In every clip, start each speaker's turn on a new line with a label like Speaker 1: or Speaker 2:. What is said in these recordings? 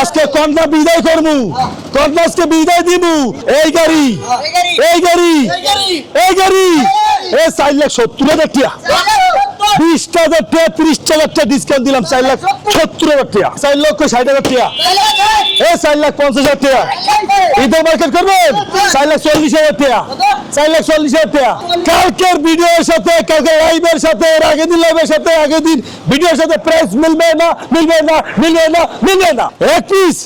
Speaker 1: আজকে কন্যা বিদায় করব। কন্যা আজকে বিদায় দিব। এই গাড়ি এই গাড়ি এই গাড়ি এই চার লাখ সত্তর হাজার টিয়া। বিশ হাজার টিয়া ত্রিশ হাজার টিয়া ডিসকাউন্ট দিলাম, চার লাখ সত্তর হাজার টিয়া চার লক্ষ ষাট হাজার টিয়া এ, চার লাখ পঞ্চাশ হাজার টিয়া ঈদের মার্কেট করবেন? চার লাখ চল্লিশ হাজার টিয়া চার লাখ চল্লিশ হাজার টিয়া কালকের ভিডিওর সাথে কালকে লাইভের সাথে, এর আগের দিন লাইভের সাথে, আগের দিন ভিডিওর সাথে মিলবে না মিলবে না মিলবে না মিলবে না। এক পিস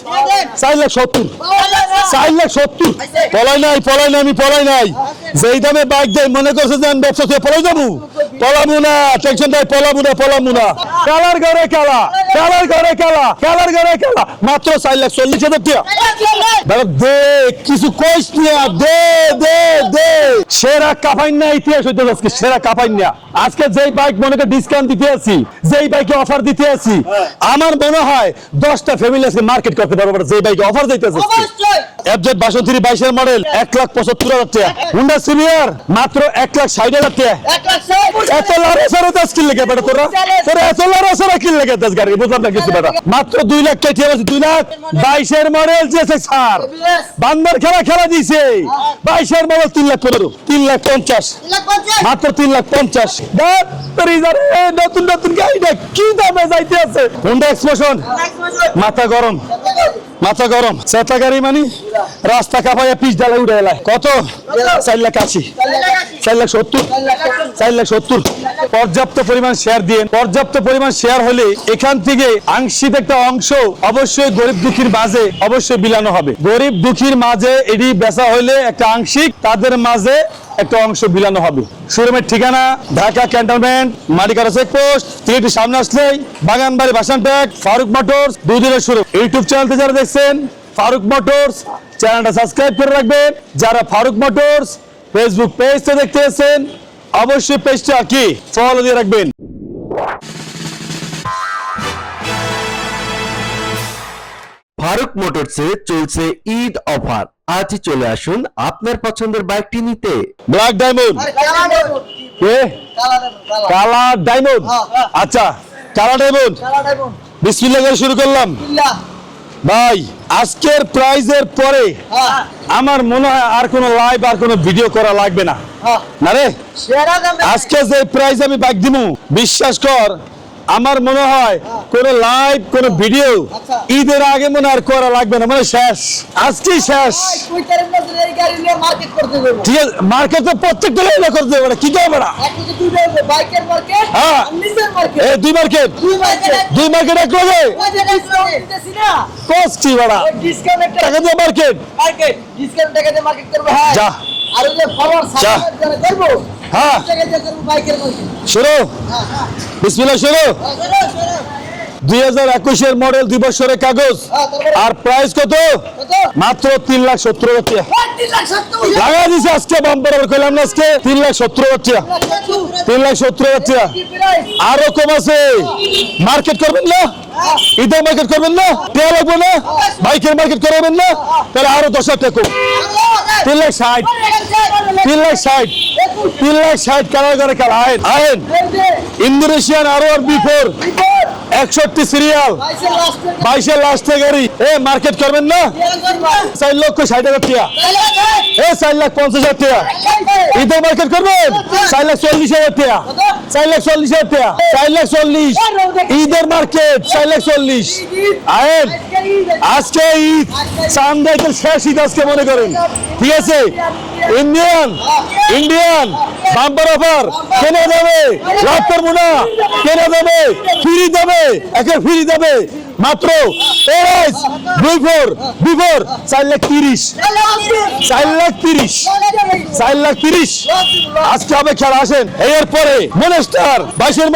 Speaker 1: চার লাখ সত্তর। চার লাখ সত্তর। পলাই নাই পলাই নাই, আমি পলাই নাই। যেই দামে বাইক দেয়, মনে করছে যে আমি ব্যবসা থেকে পলাই যাব। পলামু না টেনশন দেয় পলামু না পলামু ঘরে খেলা কালার ঘরে খেলা কালার ঘরে খেলা। মাত্র চার লাখ চল্লিশ হাজার টাকা। দে কিছু কইস না দে দে দে। সেরা কাপাইন না ইতিহাস হইতে আজকে সেরা কাপাইন না আজকে যেই বাইক মনে করে ডিসকাউন্ট দিতে আছি যেই বাইকে অফার দিতে আছি আমার মনে হয় দশটা ফ্যামিলি আজকে মার্কেট করতে পারব যেই বাইকে অফার দিতে আছে এফজেড বাইশের মডেল এক লাখ পঁচাত্তর হাজার টাকা। হুন্ডা সিনিয়র মাত্র এক লাখ ষাট হাজার টাকা। এত লারে সারে দশ কিল লেগে বেটা তোরা? তোরা এত লারে সারে কিল লেগে দশ গাড়ি? বুঝলাম না কিছু বেটা। মাত্র দুই লাখ কে আছে দুই লাখ। বাইশের মডেল যেছে ছাড় বান্দর খেলা খেলা দিছে। বাইশের মডেল তিন লাখ পনেরো। তিন লাখ পঞ্চাশ। মাত্র তিন লাখ পঞ্চাশ। নতুন নতুন গাড়িটা কি দামে যাইতে আছে হুন্ডা এক্সপ্রেশন মাথা গরম। মাথা গরম চেতা গাড়ি মানে রাস্তা কাপাইয়া পিচ ডালে উঠে এলায় কত? চার লাখ আশি। চার লাখ সত্তর। চার লাখ সত্তর। পর্যাপ্ত পরিমাণ শেয়ার দিয়ে পর্যাপ্ত পরিমাণ শেয়ার হলে এখান থেকে আংশিক একটা অংশ অবশ্যই গরিব দুঃখীর মাঝে অবশ্যই বিলানো হবে। গরিব দুঃখীর মাঝে এটি বেচা হলে একটা আংশিক, তাদের মাঝে একটা অংশ বিলানো হবে। শোরুমের ঠিকানা, ঢাকা ক্যান্টনমেন্ট মালিকারা চেকপোস্ট তিনটি সামনে আসলেই বাগানবাড়ি বাসান ট্যাগ ফারুক মোটরস, দুই দিনের শুরু। ইউটিউব চ্যানেলতে যারা দেখছেন, ফারুক মোটরস, চ্যানেলটা সাবস্ক্রাইব করে রাখবেন। যারা ফারুক মোটরস ফেসবুক পেজটা দেখতে এসেছেন, অবশ্যই পেজটা কি? ফলো দিয়ে রাখবেন।
Speaker 2: ফারুক মোটরসে চলছে ঈদ অফার। আজই চলে আসুন আপনার পছন্দের বাইকটি নিতে।
Speaker 1: ব্ল্যাক ডায়মন্ড কে? কালা ডায়মন্ড আচ্ছা কালা ডায়মন্ড বিসমিল্লাহ করে শুরু করলাম। ভাই আজকের প্রাইজের পরে আমার মনে হয় আর কোনো লাইভ আর কোনো ভিডিও করা লাগবে না। না রে? আজকে যে প্রাইজ আমি বাইক দিব বিশ্বাস কর আমার মনে হয় কোন লাইভ কোন ভিডিও। ঈদের আগে মনে আর করা লাগবে না মানে শেষ। আজকেই শেষ।
Speaker 3: মার্কেট করতে দেবো
Speaker 1: ঠিক আছে মার্কেট তো প্রত্যেকটা লাইনে করতে হবে কি করবে না?
Speaker 3: দুই মার্কেট
Speaker 1: হ্যাঁ। দুই মার্কেট
Speaker 3: দুই মার্কেট
Speaker 1: দুই মার্কেট এক লগে। কি বাড়া। টাকা দিয়ে মার্কেট
Speaker 3: মার্কেট ডিসকাউন্ট টাকা দিয়ে মার্কেট করব হ্যাঁ।
Speaker 1: যা।
Speaker 3: আর যে ফলোয়ার
Speaker 1: যা।
Speaker 3: যারা করব
Speaker 1: হ্যাঁ। শুরু।
Speaker 3: হ্যাঁ হ্যাঁ
Speaker 1: শুরু।
Speaker 3: হ্যাঁ।
Speaker 1: দুই হাজার একুশের মডেল দুই বছরের কাগজ।
Speaker 3: হ্যাঁ,
Speaker 1: আর প্রাইস কত? মাত্র তিন লাখ সত্তর টাকা। লাগা দিছে আজকে বাম্পার কইলাম না আজকে? তিন লাখ সত্তর হাজার টাকা।
Speaker 3: তিন লাখ সত্তর।
Speaker 1: টাকা। আরও কম আছে। মার্কেট করবেন না? ঈদের মার্কেট করবেন না তেল লাগবে না বাইকের মার্কেট করবেন না তাহলে আরও দশ হাজার টাকা। তিন লাখ ষাট তিন লাখ ষাট তিন লাখ ষাট কালার করে কালা আয়েন আয়েন ইন্দোনেশিয়ান আরও আর ওয়ার বি ফোর
Speaker 3: বিপদ।
Speaker 1: একষট্টি সিরিয়াল
Speaker 3: বাইশের
Speaker 1: লাস্টে গাড়ি। এ মার্কেট করবেন না। চার লক্ষ ষাট হাজার
Speaker 3: তাই?
Speaker 1: এ, চার লাখ পঞ্চাশ হাজার
Speaker 3: টিয়া।
Speaker 1: ঈদের মার্কেট করবেন? চার লাখ চল্লিশ হাজার টিয়া চার লাখ চল্লিশ হাজার টিয়া চার লাখ চল্লিশ। ঈদের মার্কেট চার লাখ চল্লিশ। আয়েন,
Speaker 3: আজকে ঈদ।
Speaker 1: চান্দাইতের শেষ ঈদ আজকে মনে করেন। ঠিক আছে? ইন্ডিয়ান ইন্ডিয়ান বাম্পার অফার কেনা যাবে? লাভ করব কেনা যাবে? ফ্রি দেবে একে ফ্রি দেবে মাত্র প্রাইস দুই ফোর দুই ফোর চার লাখ তিরিশ। লাখ তিরিশ। লাখ তিরিশ। আজকে বাইশের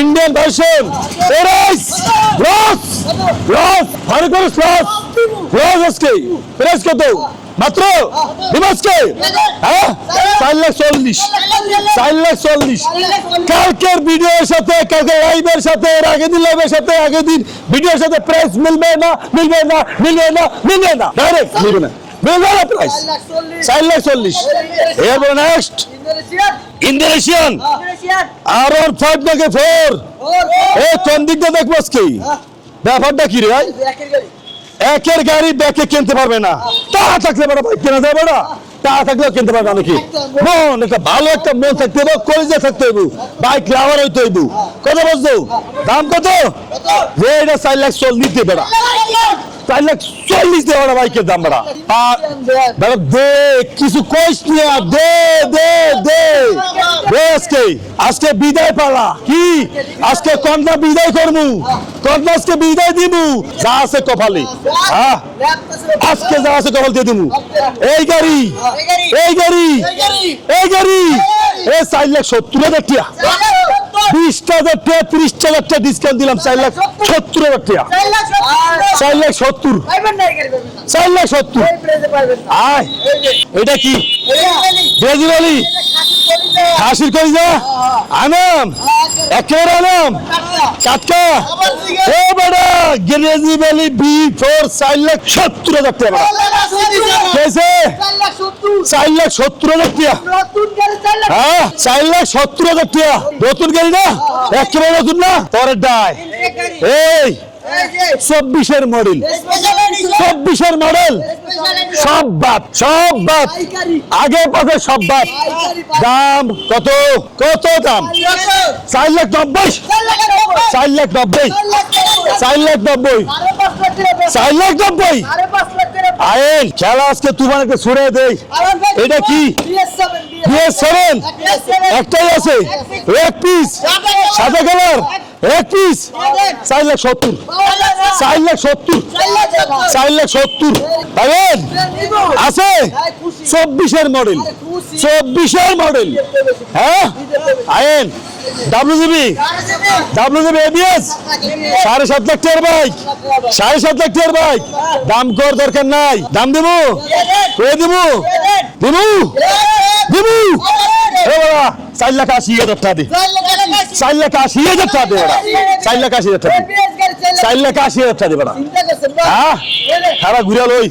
Speaker 1: ইন্ডিয়ান কত? মাত্র দিবসকে হ্যাঁ? চার লাখ চল্লিশ। চার লাখ চল্লিশ। কালকের ভিডিওর সাথে কালকে লাইভের সাথে এর আগের দিন লাইভের সাথে আগের দিন ভিডিওর সাথে প্রাইস মিলবে না মিলবে না মিলবে না মিলবে না। ডাইরেক্ট মিলবে না। মিলবে না প্রাইস চার লাখ চল্লিশ। এরপর next Indonesian. R one five নাকি ফোর এ কোন দিকটা দেখব আজকে ব্যাপারটা কি রে ভাই?
Speaker 3: একের গাড়ি
Speaker 1: ব্যাকে কিনতে পারবে না। টাকা থাকলে বড় ভাই কেনা যাবে না। টাকা থাকলেও কিনতে পারবে না নাকি মন একটা ভালো একটা মন থাকতে হবে কলেজে থাকতে হইব বাইক লাভার হইতে হইব কত বুঝছ দাম কত? যে এটা চার লাখ চল নিতে বেড়া। চার লাখ চল্লিশ বেড়া বাইকের দাম বেড়া আর বেটা, দে, কিছু কইস না দে দে দে। আজকে আজকে বিদায় পালা। কি? আজকে কন্যা বিদায় করমু। কন্যা আজকে বিদায় দিমু। যা আছে কপালে। হ্যাঁ আজকে যা আছে কপাল দিয়ে দিমু। এই গাড়ি এই গাড়ি এই গাড়ি। এই চার লাখ সত্তর হাজার টিয়া বিশ হাজার টিয়া ত্রিশ হাজার টিয়া ডিসকাউন্ট দিলাম চার লাখ সত্তর। হাজার টিয়া চার লাখ সত্তর। চার লাখ সত্তর। আয়। এটা কি? ব্রাজিল করি যা আনাম, একেবারে আনাম। কাটকা। এ বেটা গ্রেজি ভ্যালি বি ফোর, চার লাখ সত্তর হাজার টাকা। কেছে চার লাখ সত্তর হাজার টাকা। হ্যাঁ চার লাখ সত্তর হাজার টাকা। নতুন গাড়ি না? একেবারে নতুন না? পরের ডায়। এই চব্বিশের মডেল। চব্বিশের মডেল। সব বাদ সব বাদ। আগে পাশে সব বাদ। দাম কত? কত দাম? চার লাখ নব্বই। চার লাখ নব্বই। চার লাখ নব্বই। চার লাখ নব্বই। আইন খেলা আজকে তোমার একটা ছুড়ে দেই এটা কি? একটাই আছে। এক পিস সাদা কালার এক পিস সত্তর। চার সত্তর। চার সত্তর। পাবেন আছে? চব্বিশের মডেল। চব্বিশের মডেল। হ্যাঁ? আইন W GB W GB ABS সাড়ে সাত লাখ টাকার বাইক। সাড়ে সাত লাখ টাকার বাইক। দাম কর দরকার নাই। দাম দেবো? করে দেবো? দেবো? দেবো? চার লাখ আশি হাজার টাকা দে। চার লাখ আশি হাজার টাকা দে চার লাখ আশি হাজার টাকা চার লাখ আশি হাজার টাকা দে বেড়া। হ্যাঁ? ঘুরে লই।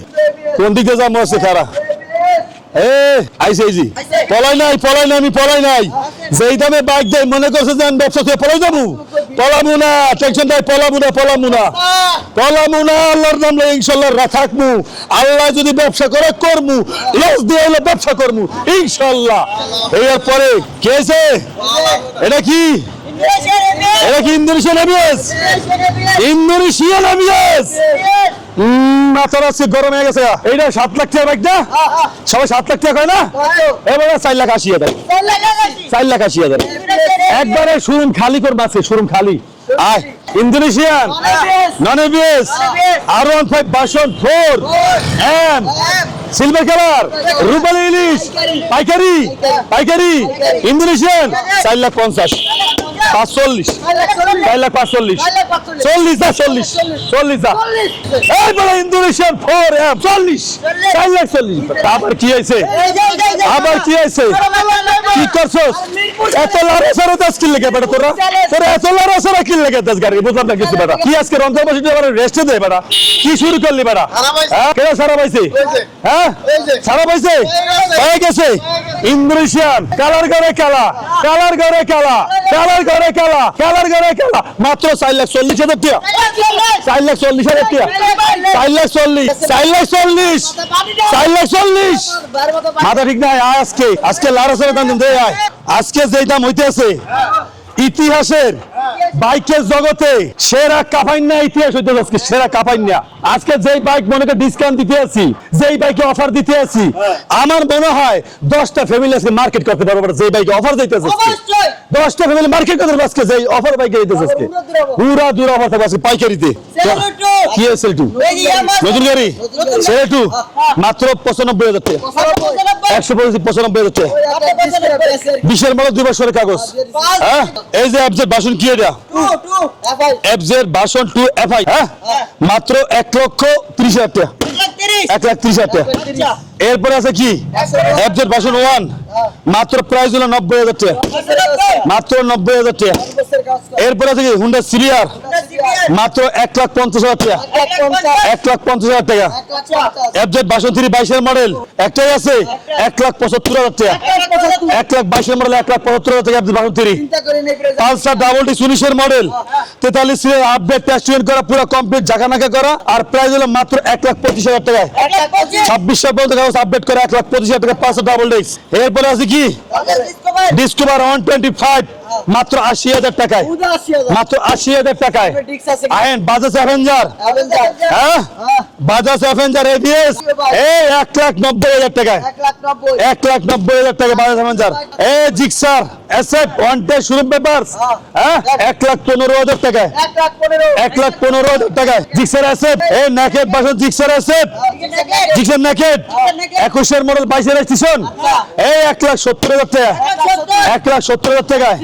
Speaker 1: কোন দিকে যাব আছে খারা এ আইসে আইজি পলাই নাই পলাই নাই আমি পলাই নাই। যেই দামে বাইক দেয় মনে করছে যে আমি ব্যবসা করে পলাই যাব। পলামু না টেনশন নাই পলামু না পলামু না। পলামু না আল্লাহর নাম লই ইনশাআল্লাহ রাখাকমু আল্লাহ যদি ব্যবসা করে করমু। লস দিয়ে হলে ব্যবসা করমু ইনশাআল্লাহ এর পরে কেছে এটা কি? এটা কি ইন্দোনেশিয়ান এবিএস ইন্দোনেশিয়ান এবিএস মাথার আজকে গরম হয়ে গেছে। এইটা সাত লাখ টাকা বাইক না? সবাই সাত লাখ টাকা হয় না? এবারে চার লাখ আশি হাজার। চার লাখ আশি হাজার। একবারে শোরুম খালি করবে আজকে শোরুম খালি। আয় Indonesian? Non ABS R one five বাসন ফোর এম সিলভার কালার রুপালি ইলিশ পাইকারি পাইকারি ইন্দোনেশিয়ান চার লাখ পঞ্চাশ চার লাখ চল্লিশ চল্লিশ চল্লিশ ইন্দোনেশিয়ান ফোর এম চল্লিশ চার লাখ চল্লিশ। আবার কি হয়েছে? আবার কি হয়েছে? কি করছস? এত কিল লেগে বেটা তোরা। তোরা এত লারে সারে কিল লেগে দশ গাড়ি বুঝলাম না কিছু বেটা। কি আজকে রেস্ট দে বেটা। কি শুরু করলি বেটা? হ্যাঁ? কেন সারা পাইছে? হ্যাঁ? সারা পাইছে? হয়ে গেছে। ইন্দোনেশিয়ান কালার ঘরে কালা কালার ঘরে কালা কালার ঘরে কালা কালার ঘরে কালা মাত্র চার লাখ চল্লিশ হাজার টাকা। চার লাখ চল্লিশ হাজার টাকা। চার লাখ চল্লিশ চার লাখ চল্লিশ চার লাখ চল্লিশ। মাথা ঠিক নাই আজকে। আজকে লারাসের দাম দে আজকে যেই দাম হইতেছে ইতিহাসের বাইকের জগতে সেরা কাপাইন্যা ইতিহাস হইতে আজকে সেরা কাপাইন্যা আজকে যেই বাইক মনে করে ডিসকাউন্ট দিতে আছি যেই বাইকে অফার দিতে আছি আমার মনে হয় দশটা ফ্যামিলি আজকে মার্কেট করতে পারব যেই বাইকে অফার দিতেছে আজকে। দশটা ফ্যামিলি মার্কেট করতে পারব আজকে যেই অফার বাইকে দিতেছে আজকে। পুরা দূর অফার থাকবে আজকে পাইকারিতে। কি আছে টু নতুন গাড়ি? সেরা টু মাত্র পঁচানব্বই হাজার টাকা। একশো পঁচানব্বই হাজার টাকা। বিশের মতো দুই বছরের কাগজ। হ্যাঁ? এই যে অ্যাপজের বাসন কি এটা? অ্যাপজের বাসন টু এফআই হ্যাঁ। মাত্র এক লক্ষ ত্রিশ হাজার টাকা। এক লাখ তিরিশ হাজার টাকা
Speaker 3: আচ্ছা।
Speaker 1: এরপরে আছে কি? এফজেড ওয়ান মাত্র প্রাইস হলো নব্বই হাজার টাকা। মাত্র নব্বই হাজার টাকা। এরপরে আছে কি? হুন্ডা সিরিয়ার মাত্র এক লাখ পঞ্চাশ হাজার টাকা। এক লাখ পঞ্চাশ। হাজার টাকা। এফজেড ভার্সন থ্রি বাইশের মডেল একটাই আছে এক লাখ পঁচাত্তর হাজার টাকা। এক লাখ বাইশের মডেল এক লাখ পঁচাত্তর হাজার টাকা FZ version three Pulsar double D উনিশের মডেল তেতাল্লিশ আপডেট টেস্ট করা পুরো কমপ্লিট জাকানাকা করা আর প্রাইস হলো মাত্র এক লাখ পঁচিশ হাজার টাকায় ছাব্বিশ পর্যন্ত কাগজ আপডেট করে এক লাখ পঁচিশ হাজার টাকা পাঁচশো ডাবল ডিস্ক এরপরে আছে কি? ডিসকভার ওয়ান টোয়েন্টি ফাইভ মাত্র আশি হাজার টাকায়। মাত্র আশি হাজার টাকায়। আইন বাজাজ অ্যাভেঞ্জার। হ্যাঁ? বাজাজ অ্যাভেঞ্জার এবিএস এই এক লাখ নব্বই হাজার টাকায়। এক লাখ নব্বই। হাজার টাকা বাজাজ অ্যাভেঞ্জার। এ জিক্সার এসএফ ওয়ান টে শুরু পেপার হ্যাঁ। এক লাখ পনেরো হাজার টাকায়। এক লাখ পনেরো। হাজার টাকায়। জিক্সার এসএফ এ naked Bajaj Gixxer SF Gixxer naked একুশের মডেল বাইশের স্টেশন এই এক লাখ সত্তর হাজার টাকা এক লাখ সত্তর। হাজার টাকায়।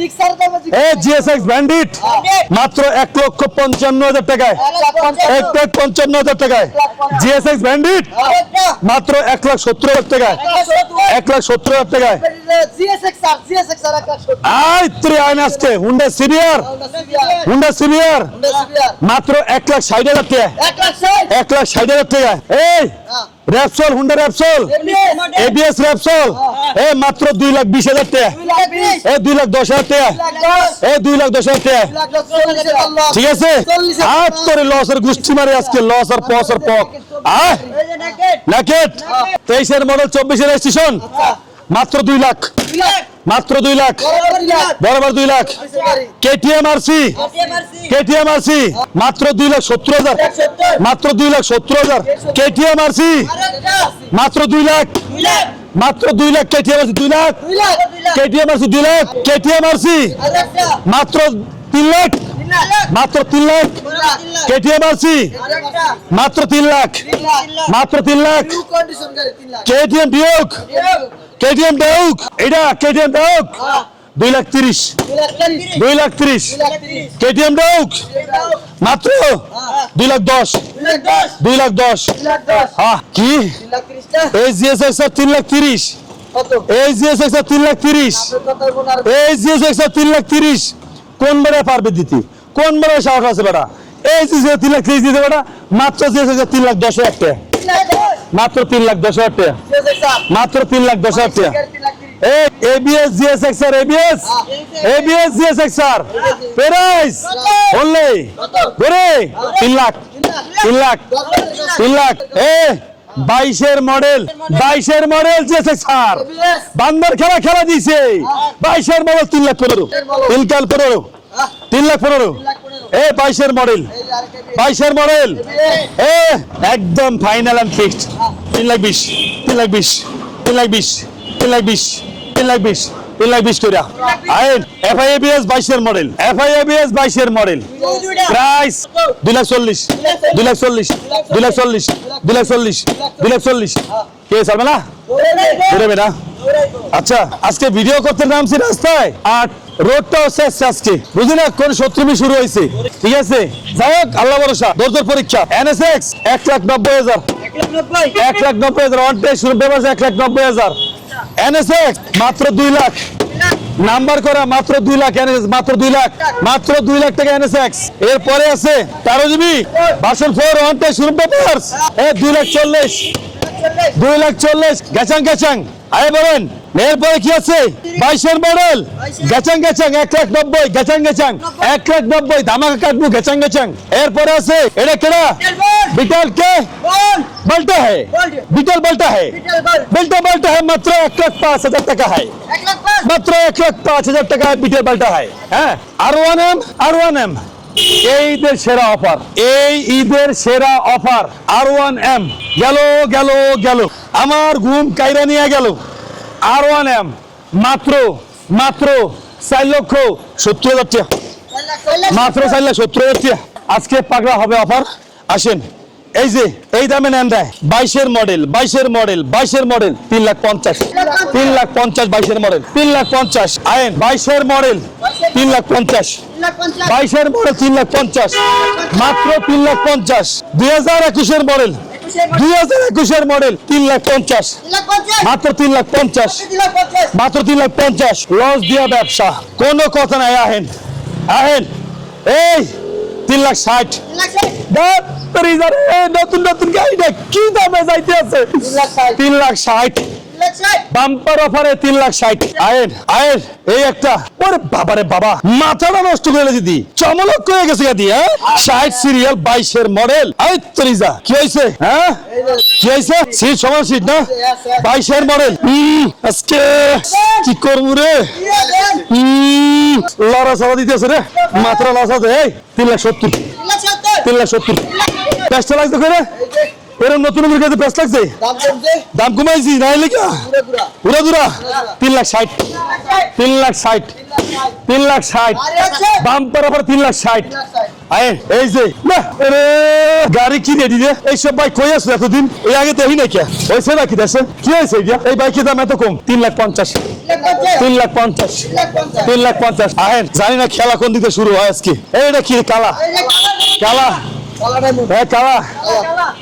Speaker 1: জিএসএক্স ব্যান্ডিট মাত্র এক লক্ষ পঞ্চান্ন হাজার টাকায়। এক লাখ পঞ্চান্ন। হাজার টাকায়। জিএসএক্স ব্যান্ডিট মাত্র এক লাখ সত্তর হাজার টাকায়। এক লাখ সত্তর। হাজার টাকায়। আই ত্রি আইন আজকে। হুন্ডা সিনিয়র হুন্ডা সিনিয়র মাত্র এক লাখ ষাট হাজার টাকা এক লাখ ষাট। হাজার টাকা এই Repsol Honda Repsol ABS Repsol এ মাত্র দুই লাখ বিশ হাজার টাকা। এ দুই লাখ দশ হাজার টাকা। এ দুই লাখ দশ হাজার টাকা। ঠিক আছে? আর তোর লসের গোষ্ঠী মারে আজকে লস আর পস আর পক আহ ল্যাকেট তেইশের মডেল চব্বিশের স্টেশন মাত্র দুই লাখ। মাত্র দুই লাখ। বরাবর দুই lakh. KTM R C KTM R C মাত্র দুই লাখ সত্তর হাজার। মাত্র দুই লাখ সত্তর হাজার। কেটিএম আর সি মাত্র দুই লাখ। মাত্র দুই লাখ কেটিএম আর সি দুই লাখ। কেটিএম আর সি দুই লাখ। কেটিএম আর সি মাত্র তিন লাখ। মাত্র তিন লাখ? কেটিএম সি মাত্র তিন লাখ? মাত্র তিন lakh? KTM Duke KTM Duke এটা কেটিএম ডিউক দুই লাখ তিরিশ। দুই লাখ তিরিশ। কেটিএম ডিউক মাত্র? দুই লাখ দশ। দুই লাখ দশ। কি? এই জিএসএক্স স্যার তিন লাখ তিরিশ। এই জিএসএক্স স্যার তিন লাখ তিরিশ। এই জিএসএক্স স্যার তিন লাখ তিরিশ। কোন বেড়া পারবে দিতে? কোন বেড়া সাহস আছে বেটা? এই যে তিন লাখ তিরিশ দিতে বেটা, মাত্র জিএসএক্স তিন লাখ দশ হাজার টাকা। মাত্র তিন লাখ দশ হাজার টাকা। মাত্র তিন লাখ দশ হাজার টাকা। বান্দর খেলা খেলা দিছে বাইশের মডেল তিন লাখ পনেরো। তিন কাল পনেরো। তিন লাখ পনেরো। এ, বাইশের মডেল। বাইশের মডেল। এ, একদম ফাইনাল অ্যান্ড ফিক্সড তিন লাখ বিশ, তিন লাখ বিশ, তিন লাখ বিশ, তিন লাখ বিশ, তিন লাখ বিশ, তিন লাখ বিশ করিয়া আইন এফআইএবিএস বাইশের মডেল। এফআইএবিএস বাইশের মডেল। প্রাইস দুই লাখ চল্লিশ, দুই লাখ চল্লিশ, দুই লাখ চল্লিশ, দুই লাখ চল্লিশ, দুই লাখ চল্লিশ। কে সারবে না? বেরোবে না? আচ্ছা আজকে ভিডিও করতে নামছি রাস্তায়। আর রোডটাও শেষ আজকে। বুঝলি না কোন শত্রুমি শুরু হয়েছে। ঠিক আছে? যাই হোক, আল্লাহ ভরসা। দরজোর পরীক্ষা। এনএসএক্স এক লাখ নব্বই হাজার। এক লাখ নব্বই হাজার ওয়ান শুরু পেপার এক লাখ নব্বই হাজার। এনএসএক্স মাত্র দুই লাখ। নাম্বার করা, মাত্র দুই লাখ এনএসএক্স মাত্র দুই লাখ। মাত্র দুই লাখ টাকা এনএসএক্স এরপরে আছে তেরো GB version four one day শুরু পেপার এ, দুই লাখ চল্লিশ। দুই লাখ চল্লিশ। গেছাং গেছাং। আরে বলেন। এরপরে কি আছে? বাইশের মডেল। গেচাং গেচাং এক লাখ নব্বই গেচাং গেচাং এক লাখ নব্বই ধামাকা কাটবো গেচাং গেচাং। এরপরে আছে এটা কেডা? বিটাল কে? বলটা হে। বিটাল বলটা হে। বলটা বলটা হ্যাঁ মাত্র এক লাখ পাঁচ হাজার টাকা হ্যাঁ মাত্র এক লাখ পাঁচ হাজার টাকা বিটাল বলটা হ্যাঁ হ্যাঁ? R one M R one M এই ঈদের সেরা অফার। এই ঈদের সেরা অফার। আর ওয়ান এম গেল গেল গেল। আমার ঘুম কাইরা নিয়ে গেল। আর ওয়ান এম মাত্র মাত্র চার লক্ষ সত্তর হাজার মাত্র চার লাখ সত্তর হাজার আজকে পাগড়া হবে অফার। আসেন, এই যে, এই দামে নেন দেয়। বাইশের মডেল বাইশের মডেল বাইশের মডেল তিন লাখ পঞ্চাশ। তিন লাখ পঞ্চাশ বাইশের মডেল তিন লাখ পঞ্চাশ। আইন বাইশের মডেল তিন লাখ পঞ্চাশ। বাইশের মডেল তিন লাখ পঞ্চাশ। মাত্র তিন লাখ পঞ্চাশ। দুই হাজার একুশের মডেল দুই হাজার একুশের মডেল তিন লাখ পঞ্চাশ। মাত্র তিন লাখ পঞ্চাশ। মাত্র তিন লাখ পঞ্চাশ। লস দিয়া ব্যবসা। কোনো কথা নাই আহেন। আহেন। এই তিন লাখ ষাট। নতুন নতুন গাড়িটা কি দামে যাইতে আছে? তিন লাখ ষাট। বাম্পার অফারে তিন লাখ ষাট। আয়েন আয়েন এই একটা। ওরে বাবারে বাবা মাথাটা নষ্ট করে দিদি। চমলক হয়ে গেছে গাদি হ্যাঁ? ষাট সিরিয়াল বাইশের মডেল আই তরিজা কি হয়েছে হ্যাঁ? কি হয়েছে? সিট সমান সিট না? বাইশের মডেল আজকে কি করব রে? হুম, লড়া সরা দিতেছে রে। মাত্রা লস আছে এই তিন লাখ সত্তর। তিন লাখ সত্তর। ব্যস্ত লাগছে করে এরকম নতুন কাছে ব্যস্ত লাগছে দাম কমাইছি না হলে কি পুরা দুরা তিন লাখ ষাট তিন লাখ ষাট তিন লাখ ষাট বাম্পার অফার তিন লাখ ষাট আয়ে এই যে গাড়ি কি রেডি রে এইসব বাইক কই আসলো এতদিন এই আগে দেখি না কে হয়েছে নাকি দেশে কি হয়েছে এই বাইকের দাম এত কম তিন লাখ পঞ্চাশ তিন লাখ পঞ্চাশ তিন লাখ পঞ্চাশ আহেন জানি না খেলা কোন দিকে শুরু হয় আজকে এইটা কি কালা কালা এ কালা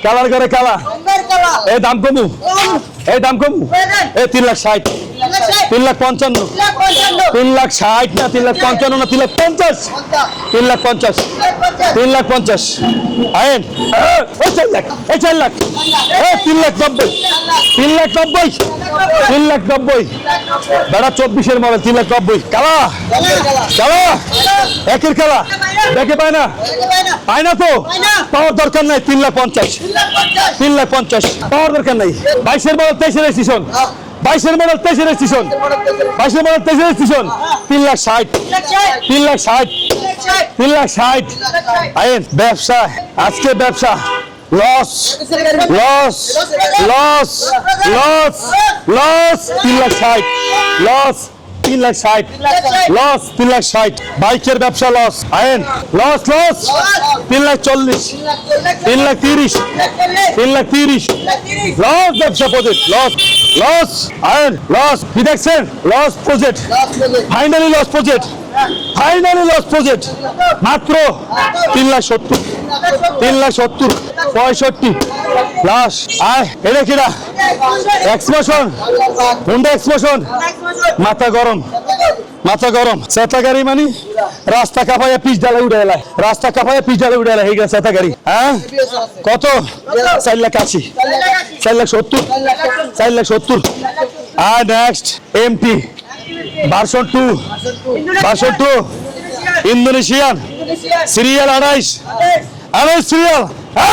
Speaker 1: কালার করে কালা এ দাম কমু। এই দাম কমু এই তিন লাখ ষাট তিন লাখ পঞ্চান্ন তিন লাখ ষাট না তিন লাখ পঞ্চান্ন না তিন লাখ পঞ্চাশ তিন লাখ পঞ্চাশ তিন লাখ পঞ্চাশ আইন এই চার লাখ এই চার লাখ এই তিন লাখ নব্বই তিন লাখ নব্বই তিন লাখ নব্বই বেড়া চব্বিশের মডেল তিন লাখ নব্বই কালা কালা একের কালা দেখে পায় না পায় না তো পাওয়ার দরকার নাই তিন লাখ পঞ্চাশ তিন লাখ পঞ্চাশ পাওয়ার দরকার নাই বাইশের মডেল তেইশের স্টেশন বাইশের মডেল তেইশের স্টেশন বাইশের মডেল তেইশের স্টেশন তিন লাখ ষাট। তিন লাখ ষাট। তিন লাখ ষাট। আইন, ব্যবসা। আজকে ব্যবসা। Loss loss loss loss loss তিন লাখ ষাট। লস তিন লাখ ষাট। লস তিন লাখ ষাট। বাইকের ব্যবসা লস আইন লস লস তিন লাখ চল্লিশ। তিন লাখ তিরিশ। তিন লাখ তিরিশ। লস ব্যবসা প্রজেক্ট লস লস আইন লস কি দেখছেন? Loss project finally loss project finally loss project মাত্র তিন লাখ সত্তর। তিন লাখ সত্তর, পঁয়ষট্টি। লাশ আয়, এটা কিরা এক্সপ্রেশন হুন্ডা এক্সপ্রেশন মাথা গরম মাথা গরম। চেতা গাড়ি মানে? রাস্তা কাপাইয়া পিস ডালে উঠে এলাই রাস্তা কাপাইয়া পিস ডালে উঠে এলাই হয়ে চেতা গাড়ি। হ্যাঁ? কত? চার লাখ আশি। চার লাখ সত্তর। চার লাখ সত্তর। আর next MT version two version two Indonesian, serial আড়াইশ আড়াইশ সিরিয়াল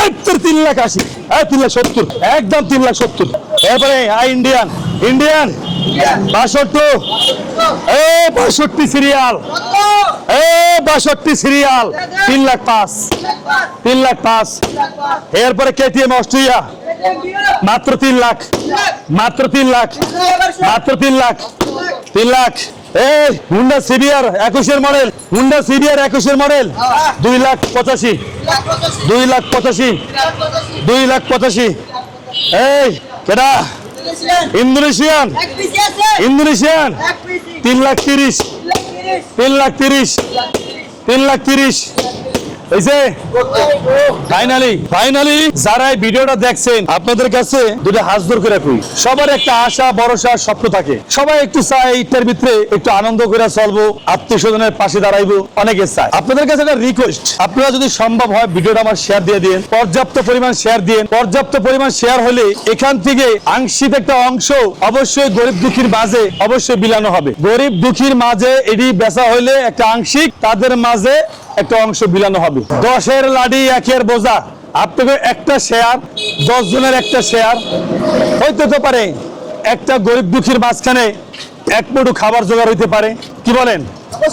Speaker 1: একদম তিন লাখ আশি তিন লাখ সত্তর, একদম তিন লাখ সত্তর। এরপরে আই ইন্ডিয়ান ইন্ডিয়ান, বাষট্টি এ বাষট্টি সিরিয়াল এ বাষট্টি সিরিয়াল, তিন লাখ পাঁচ, তিন লাখ পাঁচ। এরপরে কেটিএম অস্ট্রিয়া, মাত্র তিন লাখ, মাত্র তিন লাখ, মাত্র তিন লাখ। তিন লাখ। এই হুন্ডা সিবিআর একুশের মডেল হুন্ডা সিবিআর একুশের মডেল দুই লাখ পঁচাশি। দুই লাখ পঁচাশি। দুই লাখ পঁচাশি। এই, কেডা? ইন্দোনেশিয়ান। ইন্দোনেশিয়ান। তিন লাখ তিরিশ। তিন লাখ তিরিশ। তিন লাখ তিরিশ। ফাইনালি ফাইনালি ভিডিওটা দেখছেন, আপনাদের কাছে দুটো করে সবার একটা আশা, ভরসা, স্বপ্ন থাকে। সবাই একটু চায় ভিতরে একটু আনন্দ করে চলবো আত্মীয় স্বজনের পাশে দাঁড়াইবো, অনেকে চায়। আপনাদের কাছে একটা রিকোয়েস্ট আপনারা যদি সম্ভব হয় ভিডিওটা আমার শেয়ার দিয়ে দিন পর্যাপ্ত পরিমাণ শেয়ার দিন পর্যাপ্ত পরিমাণ শেয়ার হলে এখান থেকে আংশিক একটা অংশ অবশ্যই গরিব দুঃখীর মাঝে অবশ্যই বিলানো হবে। গরিব দুঃখীর মাঝে এটি বেচা হলে একটা আংশিক, তাদের মাঝে একটা অংশ বিলানো হবে। দশের লাডি একের বোঝা। আপনাকে একটা শেয়ার, দশ জনের একটা শেয়ার। হইতে তো পারে, একটা গরিব দুঃখীর মাঝখানে এক মুঠো খাবার জোগাড় হইতে পারে। কি বলেন?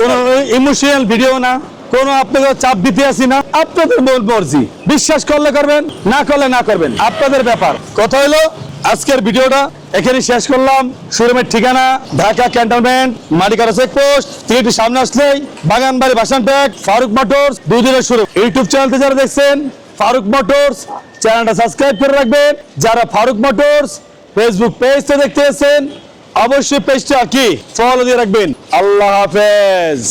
Speaker 1: কোনো ইমোশনাল ভিডিও না, কোনো আপনাকে চাপ দিতে আসি না। আপনাদের মর্জি। বিশ্বাস করলে করবেন, না করলে না করবেন। আপনাদের ব্যাপার। কথা হলো আজকের ভিডিওটা এখানে শেষ করলাম। শোরুমের ঠিকানা, ঢাকা ক্যান্টনমেন্ট মালিকারা চেকপোস্ট থিয়েটার সামনে আসলেই বাগানবাড়ি বাসান ট্যাগ ফারুক মোটরস দুই দিনের শুরু ইউটিউব চ্যানেলতে যারা দেখছেন, ফারুক মোটরস, চ্যানেলটা সাবস্ক্রাইব করে রাখবেন। যারা ফারুক মোটরস ফেসবুক পেজটা দেখতে এসেছেন, অবশ্যই পেজটা কি? ফলো দিয়ে রাখবেন। আল্লাহ হাফেজ।